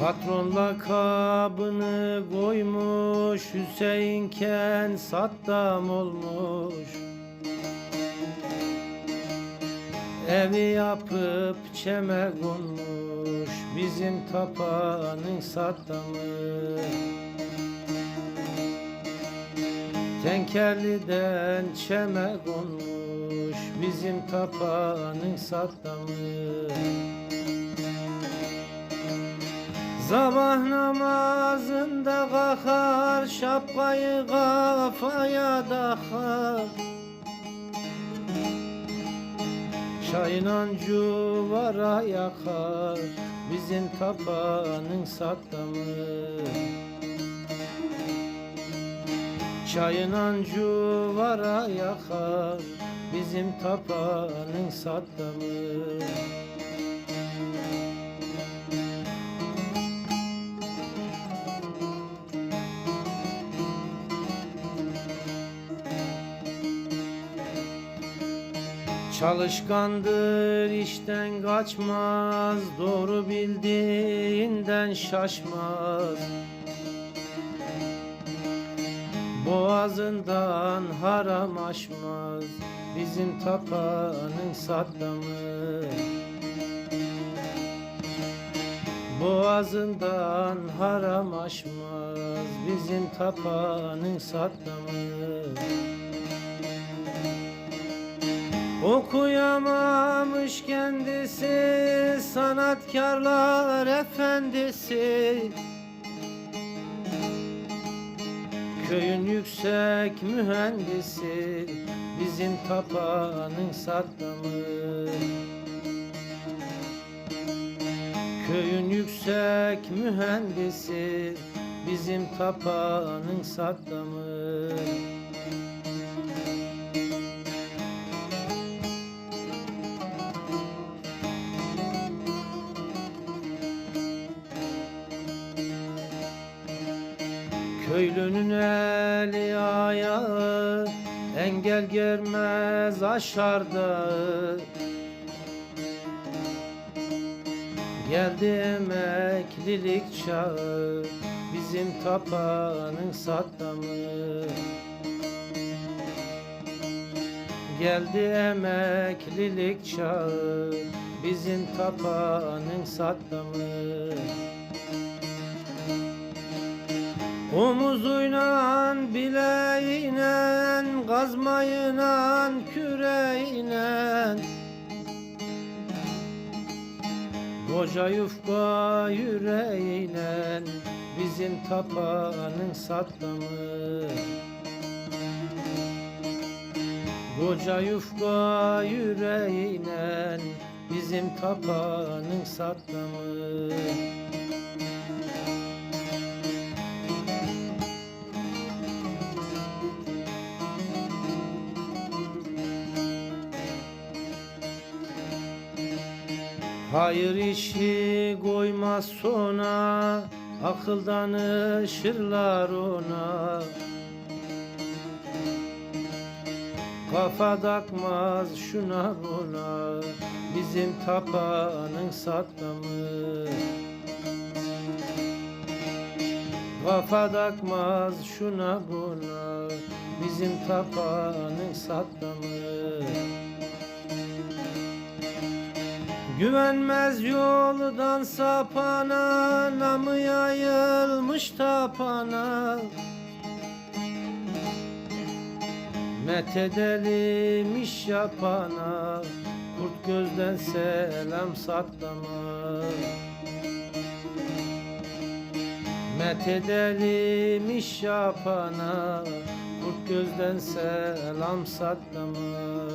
Patron lakabını koymuş Hüseyinken Saddam olmuş. Evi yapıp çeme konmuş Bizim tapanın Saddam'ı. Tenkerliden çeme konmuş Bizim tapanın Saddam'ı Sabah namazında kalkar Şapkayı kafaya takar. Çayla cuvara yakar Bizim tapanın Saddam'ı Çayla cuvara yakar Bizim tapanın Saddam'ı Çalışkandır işten kaçmaz Doğru bildiğinden şaşmaz. Boğazından haram aşmaz Bizim tapanın Saddam'ı. Boğazından haram aşmaz Bizim tapanın Saddam'ı Okuyamamış kendisi sanatkarlar efendisi. Köyün yüksek mühendisi bizim tapanın Saddam'ı Köyün yüksek mühendisi bizim tapanın Saddam'ı Köylünün eli ayağı Engel görmez aşar dağı. Geldi emeklilik çağı Bizim tapanın Saddam'ı. Geldi emeklilik çağı Bizim tapanın Saddam'ı Omuzuyla bileğine Kazmayla küreğine Koca yufka yüreğine Bizim tapanın Saddam'ı. Koca yufka yüreğine Bizim tapanın Saddam'ı Hayır işi koymaz sona Akıldan ışırlar ona. Kafa takmaz şuna buna Bizim tapanın Saddam'ı. Kafa takmaz şuna buna Bizim tapanın Saddam'ı Güvenmez yoldan sapana Namı yayılmış tapana. Methedelim iş yapana Kurt gözden selam Saddam'a Methedelim iş yapana Kurt gözden selam Saddam'a